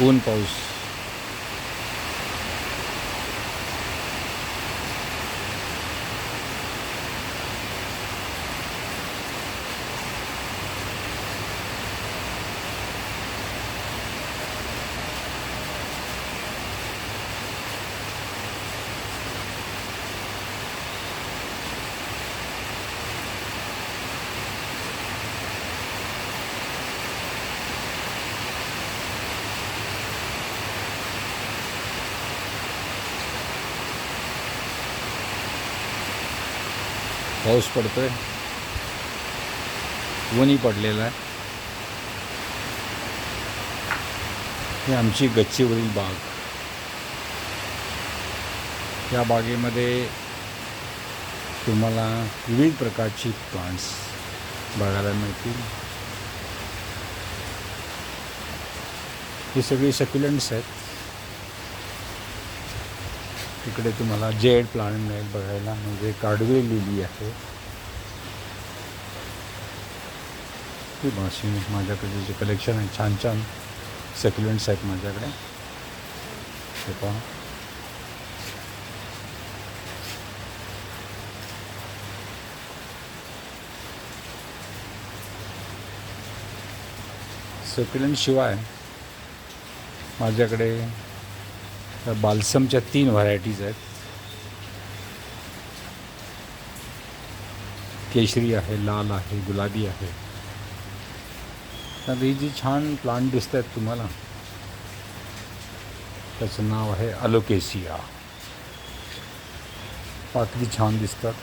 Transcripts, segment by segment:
ऊन पाऊस. पाऊस पडतो आहे ऊनही पडलेला आहे. ही आमची गच्चीवरील बाग. या बागेमध्ये तुम्हाला विविध प्रकारची प्लांट्स बघायला मिळतील. ही सगळी सक्युलंट्स आहेत. तिकडे तुम्हाला जेड प्लांट मिळेल बघायला. म्हणजे काडवे लिली आहे. ही माशी माझ्याकडे जे कलेक्शन आहे छान छान सेक्युलेंट्स आहेत माझ्याकडे. ते पहा. सेक्युलेंट शिवाय माझ्याकडे तर बाल्समच्या तीन व्हरायटीज आहेत. केशरी आहे लाल आहे गुलाबी आहे. तर ही जी छान प्लांट दिसत आहेत तुम्हाला त्याचं नाव आहे अलोकेसिया पाकळी छान दिसतात.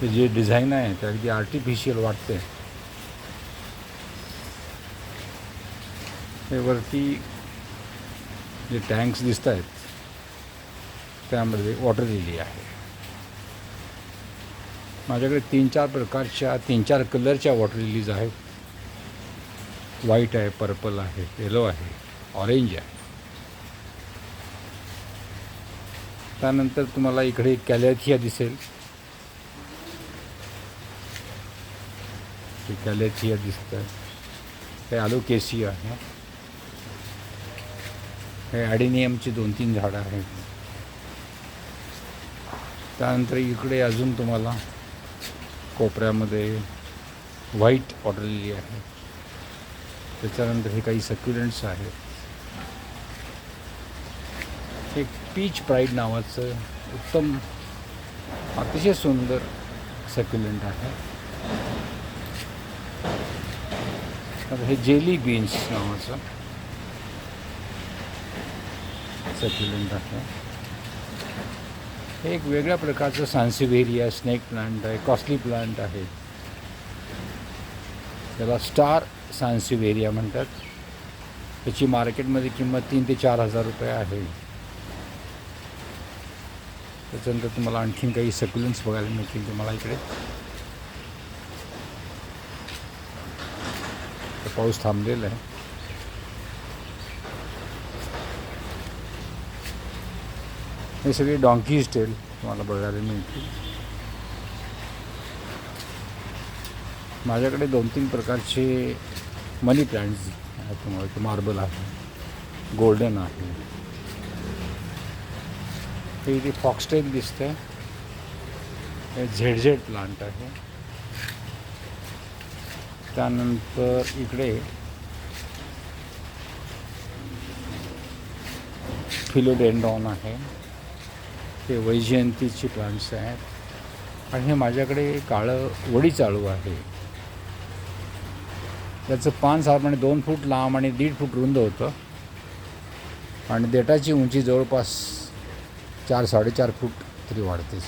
ते जे डिझाईन आहे ते अगदी आर्टिफिशियल वाटते हे वरती जे टँक्स दिसत आहेत त्यामध्ये वॉटर लिली आहे. माझ्याकडे तीन चार प्रकारच्या तीन चार कलरच्या वॉटर लिलीज आहेत. व्हाईट आहे पर्पल आहे येलो आहे ऑरेंज आहे. त्यानंतर तुम्हाला इकडे कॅलेथिया दिसेल. हे कॅलेथिया दिसत आहे हे आलोकेसिया आहे. हे ॲडिनियमची दोन तीन झाडं आहेत. त्यानंतर इकडे अजून तुम्हाला कोपऱ्यामध्ये व्हाईट ऑर्डरलेली आहे. त्याच्यानंतर हे काही सक्युलंट्स आहेत. एक पीच प्राईड नावाचं उत्तम अतिशय सुंदर सक्युलंट आहे. तर हे जेली बीन्स नावाचं सक्युलंट आहे हे एक वेगळ्या प्रकारचं सान्सिव्हेरिया स्नेक प्लांट आहे कॉस्टली प्लांट आहे. त्याला स्टार सान्सिव्हेरिया म्हणतात. त्याची मार्केटमध्ये किंमत तीन ते चार हजार रुपये आहे. त्याच्यानंतर तुम्हाला आणखीन काही सक्युलन्स बघायला मिळतील तुम्हाला इकडे. पाऊस थांबलेला आहे. हे सगळी डॉंकीज टेल तुम्हाला बघायला मिळतील. माझ्याकडे दोन तीन प्रकारचे मनी प्लांट्स आहेत तुम्हाला. मार्बल आहे गोल्डन आहे. हे इथे फॉक्सटेल दिसतंय हे झेड झेड प्लांट आहे. त्यानंतर इकडे फिलोडेंडॉन आहे. ते वैजयंतीची प्लांट्स आहेत. आणि हे माझ्याकडे काळं वडी चालू आहे. त्याचं पान साधारण दोन फूट लांब आणि दीड फूट रुंद होतं. आणि देठाची उंची जवळपास चार साडेचार फूट तरी वाढतेच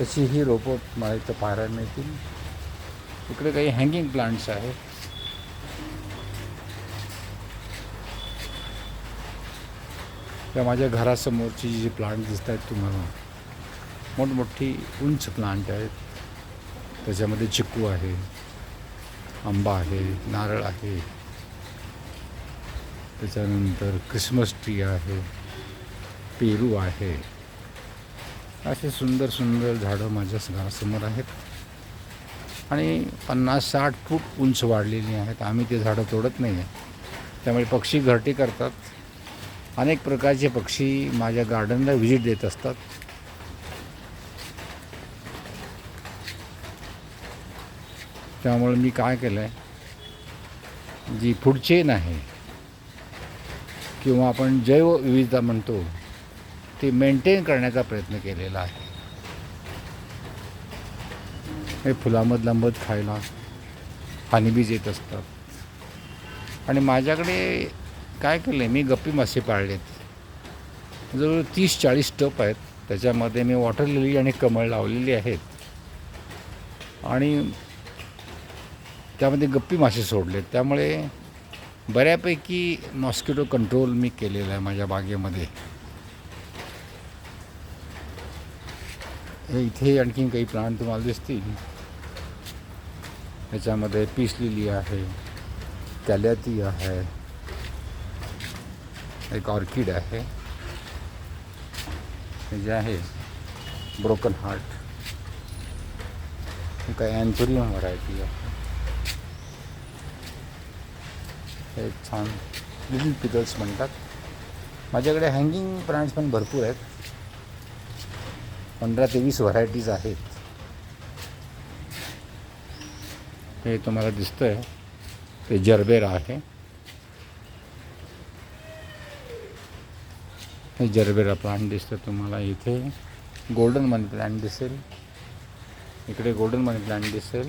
तशी ही रोपं मला इथं पाहायला मिळतील. इकडे काही हँगिंग प्लांट्स आहेत. त्या माझ्या घरासमोरची जी प्लांट दिसत आहेत तुम्हाला मोठमोठी उंच प्लांट आहेत. त्याच्यामध्ये चिक्कू आहे आंबा आहे नारळ आहे. त्याच्यानंतर क्रिसमस ट्री आहे पेरू आहे. असे सुंदर सुंदर झाडं माझ्या घरासमोर आहेत. आणि पन्नास साठ फूट उंच वाढलेली आहेत. आम्ही ते झाडं तोडत नाही आहे त्यामुळे पक्षी घरटी करतात. अनेक प्रकारचे पक्षी माझ्या गार्डनला व्हिजिट देत असतात. त्यामुळे मी काय केलं आहे जी फूड चेन आहे किंवा आपण जैवविविधता म्हणतो ती मेंटेन करण्याचा प्रयत्न केलेला आहे. हे फुलामधला मध खायला हानीबीज येत असतात. आणि माझ्याकडे काय केलं आहे मी गप्पी मासे पाळलेत जवळ तीस चाळीस टप आहेत. त्याच्यामध्ये मी वॉटर लिली आणि कमळ लावलेली आहेत. आणि त्यामध्ये गप्पी मासे सोडलेत. त्यामुळे बऱ्यापैकी मॉस्किटो कंट्रोल मी केलेला आहे माझ्या बागेमध्ये. हे इथे आणखीन काही प्लांट तुम्हाला दिसतील. त्याच्यामध्ये पीस लिली आहे कॅल्याती आहे एक ऑर्किड आहे. हे जे आहे ब्रोकन हार्ट. हे काय अँथोरियम व्हरायटी आहे. हे छान लिटिल पिकल्स म्हणतात. माझ्याकडे हँगिंग प्लांट्स पण भरपूर आहेत. पंधरा ते वीस व्हरायटीज आहेत. हे तुम्हाला दिसतंय. ते जर्बेरा आहे. हे जरबेरा प्लांट दिसतं तुम्हाला इथे. गोल्डन मनी प्लांट दिसेल. इकडे गोल्डन मनी प्लांट दिसेल.